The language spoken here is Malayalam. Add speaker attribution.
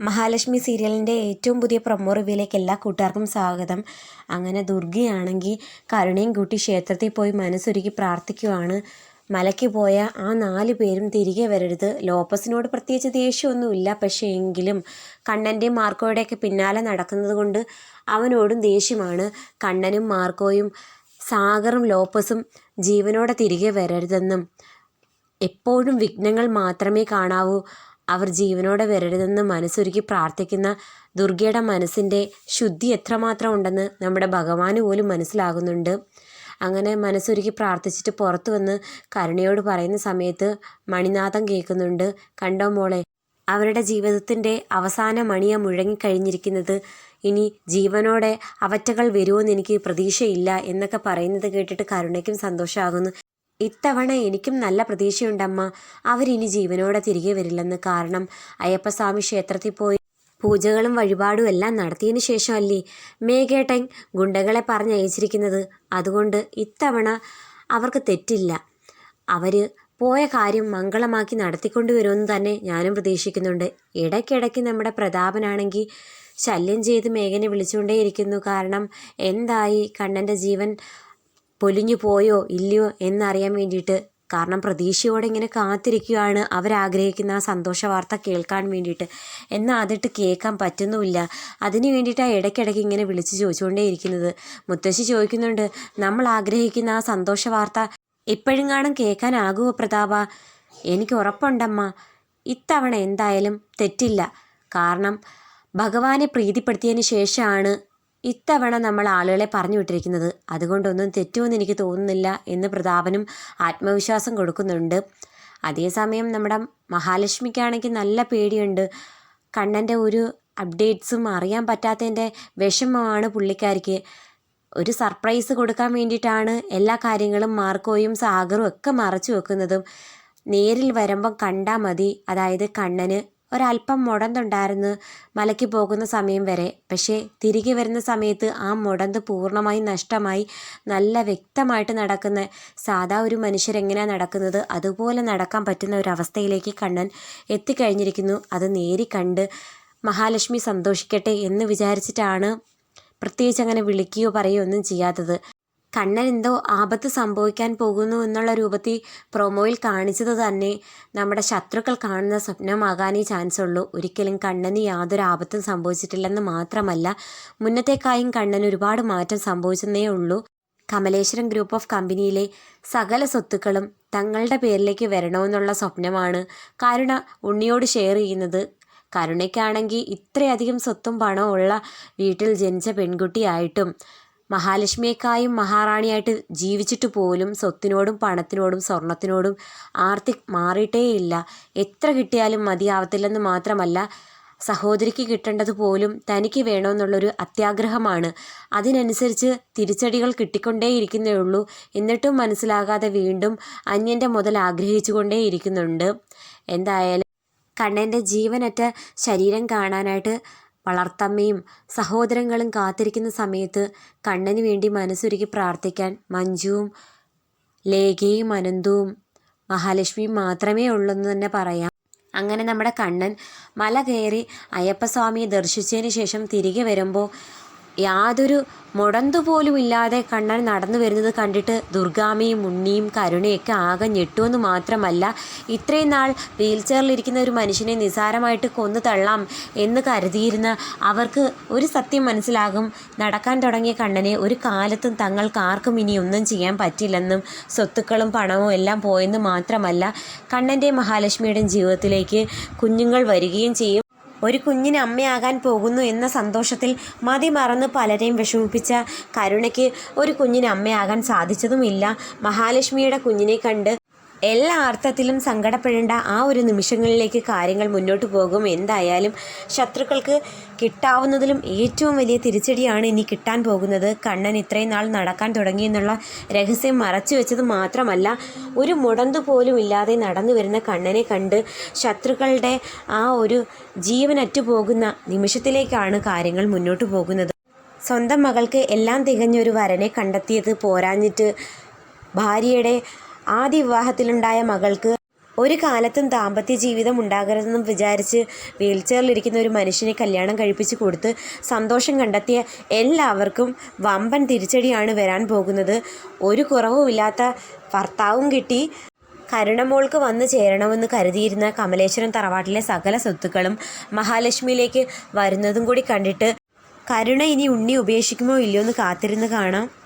Speaker 1: മഹാലക്ഷ്മി സീരിയലിന്റെ ഏറ്റവും പുതിയ പ്രൊമോ റിവ്യൂയിലേക്ക് എല്ലാ കൂട്ടുകാർക്കും സ്വാഗതം. അങ്ങനെ ദുർഗയാണെങ്കിൽ കരുണയും കൂട്ടി ക്ഷേത്രത്തിൽ പോയി മനസ്സൊരുക്കി പ്രാർത്ഥിക്കുവാണ്. മലയ്ക്ക് പോയ ആ നാല് പേരും തിരികെ വരരുത്. ലോപ്പസിനോട് പ്രത്യേകിച്ച് ദേഷ്യമൊന്നുമില്ല. പക്ഷേ എങ്കിലും കണ്ണന്റെയും മാർക്കോയുടെയൊക്കെ പിന്നാലെ നടക്കുന്നത് കൊണ്ട് അവനോടും ദേഷ്യമാണ്. കണ്ണനും മാർക്കോയും സാഗറും ലോപ്പസും ജീവനോടെ തിരികെ വരരുതെന്നും എപ്പോഴും വിഘ്നങ്ങൾ മാത്രമേ കാണാവൂ. അവർ ജീവനോടെ വരരുതെന്ന് മനസ്സൊരുക്കി പ്രാർത്ഥിക്കുന്ന ദുർഗയുടെ മനസ്സിന്റെ ശുദ്ധി എത്രമാത്രം ഉണ്ടെന്ന് നമ്മുടെ ഭഗവാന് പോലും മനസ്സിലാകുന്നുണ്ട്. അങ്ങനെ മനസ്സൊരുക്കി പ്രാർത്ഥിച്ചിട്ട് പുറത്തു വന്ന് കരുണയോട് പറയുന്ന സമയത്ത് മണിനാഥം കേൾക്കുന്നുണ്ട് കണ്ടോ മോളെ അവരുടെ ജീവിതത്തിന്റെ അവസാന മണിയ മുഴങ്ങിക്കഴിഞ്ഞിരിക്കുന്നത് ഇനി ജീവനോടെ അവറ്റകൾ വരുമോയെന്ന് എനിക്ക് പ്രതീക്ഷയില്ല എന്നൊക്കെ പറയുന്നത് കേട്ടിട്ട് കരുണയ്ക്കും സന്തോഷമാകുന്നു ഇത്തവണ എനിക്കും നല്ല പ്രതീക്ഷയുണ്ടമ്മ. അവരിനി ജീവനോടെ തിരികെ വരില്ലെന്ന് കാരണം അയ്യപ്പസ്വാമി ക്ഷേത്രത്തിൽ പോയി പൂജകളും വഴിപാടും എല്ലാം നടത്തിയതിന് ശേഷമല്ലേ മേഘേട്ടൻ ഗുണ്ടകളെ പറഞ്ഞയച്ചിരിക്കുന്നത്. അതുകൊണ്ട് ഇത്തവണ അവർക്ക് തെറ്റില്ല. അവർ പോയ കാര്യം മംഗളമാക്കി നടത്തിക്കൊണ്ടുവരുമെന്ന് തന്നെ ഞാനും പ്രതീക്ഷിക്കുന്നുണ്ട്. ഇടയ്ക്കിടയ്ക്ക് നമ്മുടെ പ്രതാപനാണെങ്കിൽ ശല്യം ചെയ്ത് മേഘനെ വിളിച്ചുകൊണ്ടേയിരിക്കുന്നു. കാരണം എന്തായി കണ്ണന്റെ ജീവൻ പൊലിഞ്ഞു പോയോ ഇല്ലയോ എന്നറിയാൻ വേണ്ടിയിട്ട്. കാരണം പ്രതീക്ഷയോടെ ഇങ്ങനെ കാത്തിരിക്കുകയാണ് അവരാഗ്രഹിക്കുന്ന ആ സന്തോഷ വാർത്ത കേൾക്കാൻ വേണ്ടിയിട്ട്. എന്നാൽ അതിട്ട് കേൾക്കാൻ പറ്റുന്നുമില്ല. അതിന് വേണ്ടിയിട്ടാണ് ഇടയ്ക്കിടയ്ക്ക് ഇങ്ങനെ വിളിച്ച് ചോദിച്ചുകൊണ്ടേയിരിക്കുന്നത് മുത്തശ്ശി ചോദിക്കുന്നുണ്ട് നമ്മൾ ആഗ്രഹിക്കുന്ന ആ സന്തോഷ വാർത്ത ഇപ്പോഴും കാണും കേൾക്കാനാകുമോ പ്രതാപ? എനിക്ക് ഉറപ്പുണ്ടമ്മ. ഇത്തവണ എന്തായാലും തെറ്റില്ല. കാരണം ഭഗവാനെ പ്രീതിപ്പെടുത്തിയതിന് ശേഷമാണ് ഇത്തവണ നമ്മൾ ആളുകളെ പറഞ്ഞു വിട്ടിരിക്കുന്നത് അതുകൊണ്ടൊന്നും തെറ്റുമെന്ന് എനിക്ക് തോന്നുന്നില്ല എന്ന് പ്രതാപനും ആത്മവിശ്വാസം കൊടുക്കുന്നുണ്ട്. അതേസമയം നമ്മുടെ മഹാലക്ഷ്മിക്കാണെങ്കിൽ നല്ല പേടിയുണ്ട്. കണ്ണന്റെ ഒരു അപ്ഡേറ്റ്സും അറിയാൻ പറ്റാത്തതിന്റെ വിഷമമാണ് പുള്ളിക്കാരിക്ക്. ഒരു സർപ്രൈസ് കൊടുക്കാൻ വേണ്ടിയിട്ടാണ് എല്ലാ കാര്യങ്ങളും മാർക്കോയും സാഗറും ഒക്കെ മറച്ചു വെക്കുന്നതും. നേരിൽ വരുമ്പം കണ്ടാൽ മതി. അതായത് കണ്ണന് ഒരല്പം മുടന്തുണ്ടായിരുന്നു മലയ്ക്ക് പോകുന്ന സമയം വരെ. പക്ഷേ തിരികെ വരുന്ന സമയത്ത് ആ മുടന്ത് പൂർണമായും നഷ്ടമായി. നല്ല വ്യക്തമായിട്ട് നടക്കുന്ന സാധാ ഒരു മനുഷ്യരെങ്ങനെയാണ് നടക്കുന്നത്? അതുപോലെ നടക്കാൻ പറ്റുന്ന ഒരവസ്ഥയിലേക്ക് കണ്ണൻ എത്തിക്കഴിഞ്ഞിരിക്കുന്നു. അത് നേരി കണ്ട് മഹാലക്ഷ്മി സന്തോഷിക്കട്ടെ എന്ന് വിചാരിച്ചിട്ടാണ് പ്രത്യേകിച്ച് അങ്ങനെ വിളിക്കുകയോ പറയുകയോ ഒന്നും ചെയ്യാത്തത്. കണ്ണൻ എന്തോ ആപത്ത് സംഭവിക്കാൻ പോകുന്നു എന്നുള്ള രൂപത്തിൽ പ്രൊമോയിൽ കാണിച്ചത് തന്നെ നമ്മുടെ ശത്രുക്കൾ കാണുന്ന സ്വപ്നമാകാനേ ചാൻസ് ഉള്ളൂ ഒരിക്കലും കണ്ണന് യാതൊരു ആപത്തും സംഭവിച്ചിട്ടില്ലെന്ന് മാത്രമല്ല മുന്നത്തേക്കായും കണ്ണന് ഒരുപാട് മാറ്റം സംഭവിച്ചെന്നേ ഉള്ളൂ. കമലേശ്വരം ഗ്രൂപ്പ് ഓഫ് കമ്പനിയിലെ സകല സ്വത്തുക്കളും തങ്ങളുടെ പേരിലേക്ക് വരണമെന്നുള്ള സ്വപ്നമാണ് കരുണ ഉണ്ണിയോട് ഷെയർ ചെയ്യുന്നത്. കരുണയ്ക്കാണെങ്കിൽ ഇത്രയധികം സ്വത്തും പണവും ഉള്ള വീട്ടിൽ ജനിച്ച പെൺകുട്ടിയായിട്ടും മഹാലക്ഷ്മിയേക്കായും മഹാറാണിയായിട്ട് ജീവിച്ചിട്ട് പോലും സ്വത്തിനോടും പണത്തിനോടും സ്വർണത്തിനോടും ആർത്തി മാറിയിട്ടേയില്ല. എത്ര കിട്ടിയാലും മതിയാവത്തില്ലെന്ന് മാത്രമല്ല സഹോദരിക്ക് കിട്ടേണ്ടത് പോലും തനിക്ക് വേണമെന്നുള്ളൊരു അത്യാഗ്രഹമാണ്. അതിനനുസരിച്ച് തിരിച്ചടികൾ കിട്ടിക്കൊണ്ടേയിരിക്കുന്നേ ഉള്ളൂ എന്നിട്ടും മനസ്സിലാകാതെ വീണ്ടും അന്യന്റെ മുതൽ ആഗ്രഹിച്ചുകൊണ്ടേയിരിക്കുന്നുണ്ട്. എന്തായാലും കണ്ണന്റെ ജീവനറ്റ ശരീരം കാണാനായിട്ട് വളർത്തമ്മയും സഹോദരങ്ങളും കാത്തിരിക്കുന്ന സമയത്ത് കണ്ണന് വേണ്ടി മനസ്സൊരുക്കി പ്രാർത്ഥിക്കാൻ മഞ്ജുവും ലേഖയും അനന്തവും മഹാലക്ഷ്മിയും മാത്രമേ ഉള്ളൂ എന്ന് തന്നെ പറയാം. അങ്ങനെ നമ്മുടെ കണ്ണൻ മല കയറി അയ്യപ്പസ്വാമിയെ ദർശിച്ചതിന് ശേഷം തിരികെ വരുമ്പോൾ യാതൊരു മുടന്തു പോലുമില്ലാതെ കണ്ണൻ നടന്നു വരുന്നത് കണ്ടിട്ട് ദുർഗാമയും ഉണ്ണിയും കരുണയൊക്കെ ആകെ ഞെട്ടുമെന്ന് മാത്രമല്ല ഇത്രയും നാൾ വീൽ ചെയറിലിരിക്കുന്ന ഒരു മനുഷ്യനെ നിസാരമായിട്ട് കൊന്നു തള്ളാം എന്ന് കരുതിയിരുന്ന അവർക്ക് ഒരു സത്യം മനസ്സിലാകും. നടക്കാൻ തുടങ്ങിയ കണ്ണനെ ഒരു കാലത്തും തങ്ങൾക്ക് ആർക്കും ഇനി ഒന്നും ചെയ്യാൻ പറ്റില്ലെന്നും സ്വത്തുക്കളും പണവും എല്ലാം പോയെന്ന് മാത്രമല്ല കണ്ണന്റെ മഹാലക്ഷ്മിയുടെയും ജീവിതത്തിലേക്ക് കുഞ്ഞുങ്ങൾ വരികയും ചെയ്യും. ഒരു കുഞ്ഞിന് അമ്മയാകാൻ പോകുന്നു എന്ന സന്തോഷത്തിൽ മതി മറന്ന് പലരെയും വിഷമിപ്പിച്ച കരുണയ്ക്ക് ഒരു കുഞ്ഞിന് അമ്മയാകാൻ സാധിച്ചതുമില്ല. മഹാലക്ഷ്മിയുടെ കുഞ്ഞിനെ കണ്ട് എല്ലാ അർത്ഥത്തിലും സങ്കടപ്പെടേണ്ട ആ ഒരു നിമിഷങ്ങളിലേക്ക് കാര്യങ്ങൾ മുന്നോട്ട് പോകും. എന്തായാലും ശത്രുക്കൾക്ക് കിട്ടാവുന്നതിലും ഏറ്റവും വലിയ തിരിച്ചടിയാണ് ഇനി കിട്ടാൻ പോകുന്നത്. കണ്ണൻ ഇത്രയും നാൾ നടക്കാൻ തുടങ്ങിയെന്നുള്ള രഹസ്യം മറച്ചു വെച്ചത് മാത്രമല്ല ഒരു മുടന്തു പോലും ഇല്ലാതെ നടന്നു വരുന്ന കണ്ണനെ കണ്ട് ശത്രുക്കളുടെ ആ ഒരു ജീവനറ്റു പോകുന്ന നിമിഷത്തിലേക്കാണ് കാര്യങ്ങൾ മുന്നോട്ട് പോകുന്നത്. സ്വന്തം മകൾക്ക് എല്ലാം തികഞ്ഞൊരു വരനെ കണ്ടെത്തിയത് പോരാഞ്ഞിട്ട് ഭാര്യയുടെ ആദ്യ വിവാഹത്തിലുണ്ടായ മകൾക്ക് ഒരു കാലത്തും ദാമ്പത്യ ജീവിതം ഉണ്ടാകരുതെന്നും വിചാരിച്ച് വീൽചെയറിലിരിക്കുന്ന ഒരു മനുഷ്യനെ കല്യാണം കഴിപ്പിച്ച് കൊടുത്ത് സന്തോഷം കണ്ടെത്തിയ എല്ലാവർക്കും വമ്പൻ തിരിച്ചടിയാണ് വരാൻ പോകുന്നത്. ഒരു കുറവുമില്ലാത്ത ഭർത്താവും കിട്ടി. കരുണമോൾക്ക് വന്നു ചേരണമെന്ന് കരുതിയിരുന്ന കമലേശ്വരം തറവാട്ടിലെ സകല സ്വത്തുക്കളും മഹാലക്ഷ്മിയിലേക്ക് വരുന്നതും കൂടി കണ്ടിട്ട് കരുണ ഇനി ഉണ്ണി ഉപേക്ഷിക്കുമോ ഇല്ലയോ എന്ന് കാത്തിരുന്ന് കാണാം.